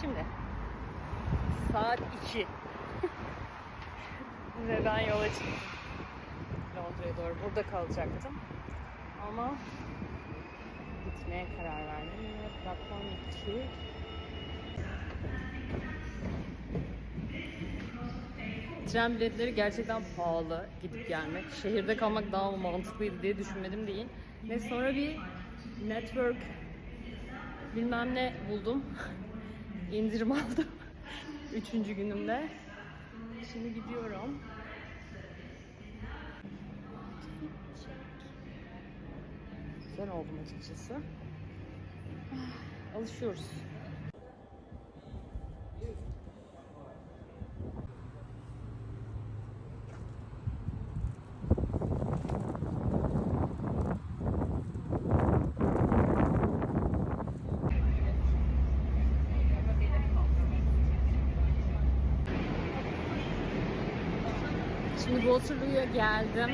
Şimdi saat 2 ve ben yola çıktım. Londra'ya doğru burada kalacaktım. Ama gitmeye karar verdim ve platform 2 Tren biletleri gerçekten pahalı gidip gelmek. Şehirde kalmak daha mantıklıydı diye düşünmedim değil. Ve sonra bir network bilmem ne buldum. İndirim aldım. Üçüncü günümde. Şimdi gidiyorum. Güzel oldum açıkçası. Alışıyoruz. Şimdi Waterloo'ya geldim.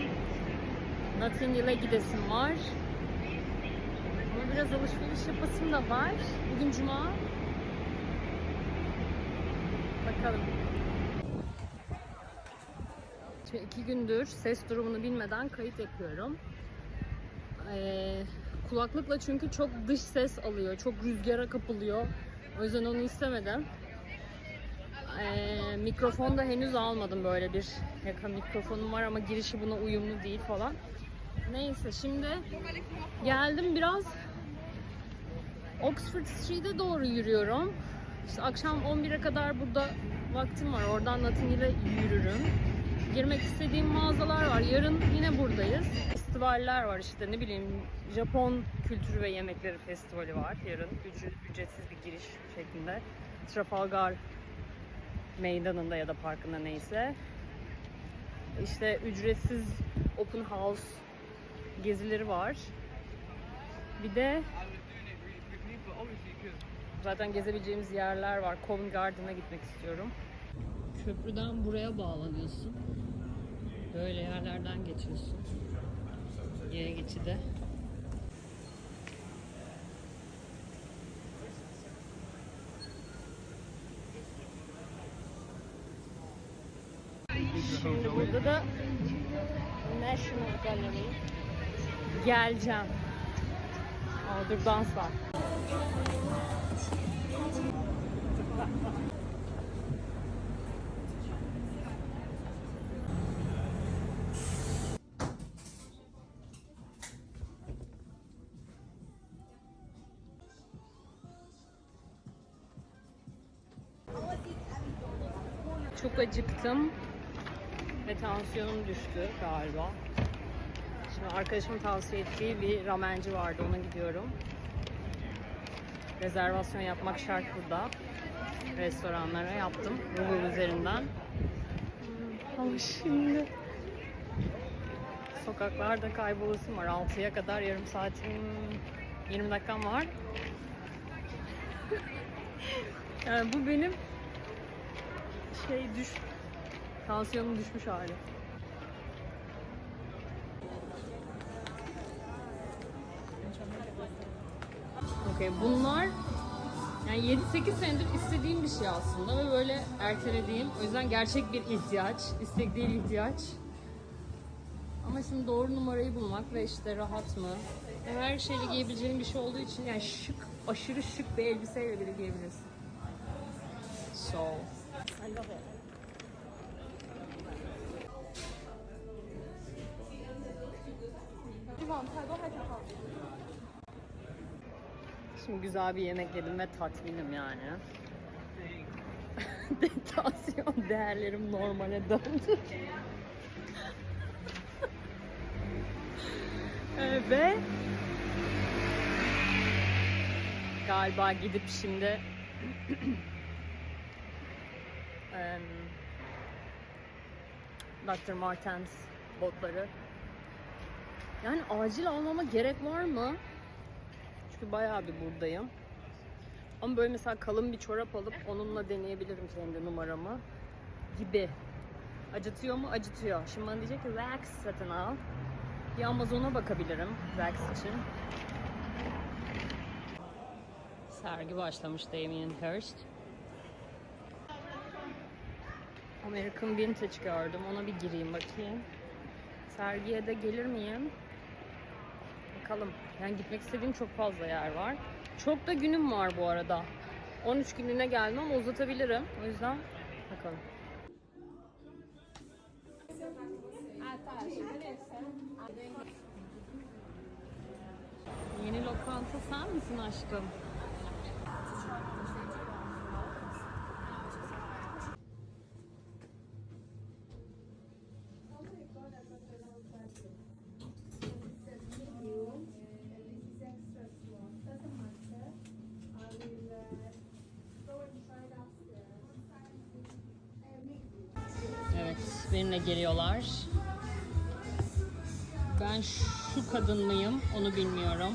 Notting Hill'e gidesim var. Ama biraz alışveriş yapasım da var. Bugün cuma. Bakalım. Şimdi iki gündür ses durumunu bilmeden kayıt yapıyorum. Ee, kulaklıkla çünkü çok dış ses alıyor. Çok rüzgara kapılıyor. O yüzden onu istemedim. Ee, mikrofon da henüz almadım böyle bir yaka mikrofonum var ama girişi buna uyumlu değil falan. Neyse şimdi geldim biraz Oxford Street'e doğru yürüyorum. İşte akşam 11'e kadar burada vaktim var. Oradan Notting Hill'e yürürüm. Girmek istediğim mağazalar var. Yarın yine buradayız. Festivaller var işte ne bileyim Japon kültürü ve yemekleri festivali var yarın. Ücret- ücretsiz bir giriş şeklinde. Trafalgar meydanında ya da parkında neyse. İşte ücretsiz open house gezileri var. Bir de zaten gezebileceğimiz yerler var. Covent Garden'a gitmek istiyorum. Köprüden buraya bağlanıyorsun. Böyle yerlerden geçiyorsun. Yaya geçide. Şimdi burada da National Gallery. Geleceğim. Aa, dur dans var. Çok acıktım ve tansiyonum düştü galiba. Şimdi arkadaşımın tavsiye ettiği bir ramenci vardı ona gidiyorum. Rezervasyon yapmak şart burada. Restoranlara yaptım Google üzerinden. Ama şimdi sokaklarda kaybolasım var. 6'ya kadar yarım saatim 20 dakikam var. yani bu benim şey düş tansiyonum düşmüş hali. Okey bunlar yani 7-8 senedir istediğim bir şey aslında ve böyle ertelediğim. O yüzden gerçek bir ihtiyaç, istek değil ihtiyaç. Ama şimdi doğru numarayı bulmak ve işte rahat mı? Ve Her şeyle giyebileceğin bir şey olduğu için yani şık, aşırı şık bir elbiseyle bile giyebilirsin. So, I love it. Şimdi güzel bir yemek yedim ve tatminim yani. Tansiyon değerlerim normale döndü. Ve galiba gidip şimdi Dr. Martens botları yani acil almama gerek var mı? Çünkü bayağı bir buradayım. Ama böyle mesela kalın bir çorap alıp onunla deneyebilirim kendi numaramı gibi. Acıtıyor mu? Acıtıyor. Şimdi bana diyecek ki wax satın al. Bir Amazon'a bakabilirim wax için. Sergi başlamış Damien Hirst. American Vintage gördüm. Ona bir gireyim bakayım. Sergiye de gelir miyim? Bakalım. Yani gitmek istediğim çok fazla yer var. Çok da günüm var bu arada. 13 günlüğüne geldim uzatabilirim. O yüzden bakalım. Yeni lokanta sen misin aşkım? Benimle geliyorlar. Ben şu kadın mıyım onu bilmiyorum.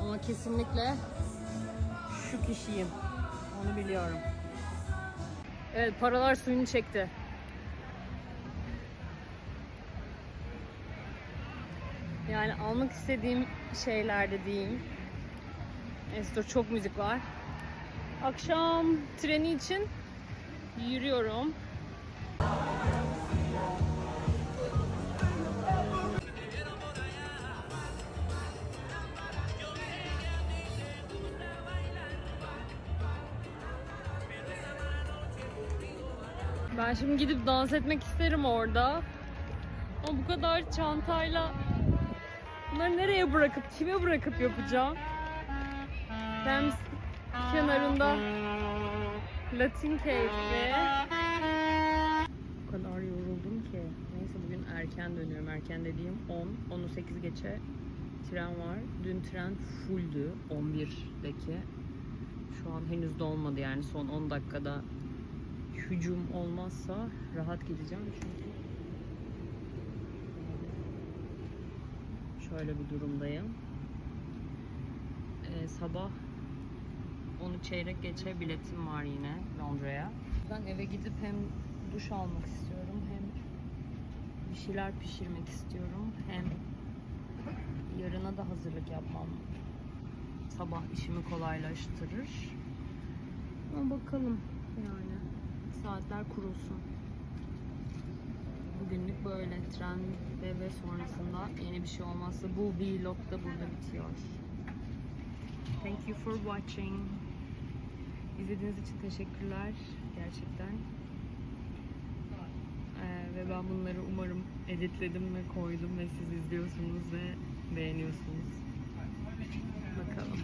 Ama kesinlikle şu kişiyim. Onu biliyorum. Evet, paralar suyunu çekti. Yani almak istediğim şeylerde diyeyim. Neyse çok müzik var. Akşam treni için yürüyorum. Ben şimdi gidip dans etmek isterim orada. Ama bu kadar çantayla bunları nereye bırakıp, kime bırakıp yapacağım? Thames kenarında Latin keyfi. O kadar yoruldum ki. Neyse bugün erken dönüyorum. Erken dediğim 10, 10'u 8 geçe tren var. Dün tren fulldü 11'deki. Şu an henüz dolmadı yani son 10 dakikada hücum olmazsa rahat gideceğim çünkü şöyle bir durumdayım. Ee, sabah onu çeyrek geçe biletim var yine Londra'ya. Ben eve gidip hem duş almak istiyorum bir şeyler pişirmek istiyorum hem yarına da hazırlık yapmam sabah işimi kolaylaştırır. Ama bakalım yani saatler kurulsun. Bugünlük böyle trende ve sonrasında yeni bir şey olmazsa bu vlog da burada bitiyor. Thank you for watching. İzlediğiniz için teşekkürler gerçekten. Ve ben bunları umarım editledim ve koydum ve siz izliyorsunuz ve beğeniyorsunuz. Bakalım.